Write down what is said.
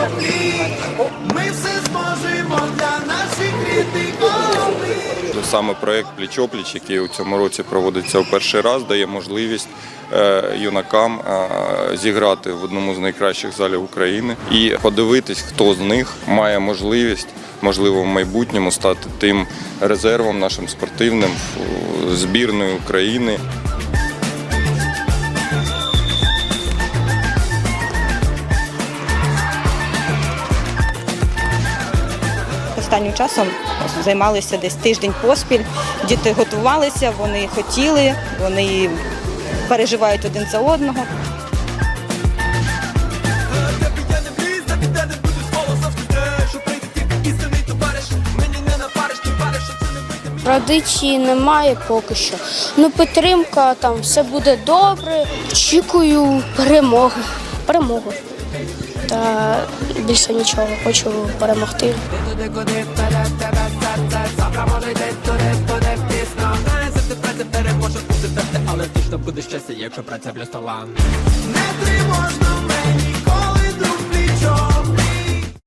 землі. Ми все зможемо для наших рідних голови. Ну, саме проект Пліч-опліч, який у цьому році проводиться в перший раз, дає можливість е, юнакам е, зіграти в одному з найкращих залів України і подивитись, хто з них має можливість. Можливо, в майбутньому стати тим резервом нашим спортивним збірною України. Останнім часом займалися десь тиждень поспіль. Діти готувалися, вони хотіли, вони переживають один за одного. Традиції немає поки що. Ну, підтримка, там все буде добре. Очікую перемоги. Перемогу. Та більше нічого. Хочу перемогти. Але точно буде щастя, якщо праця плюс талант. Не тривожно мені,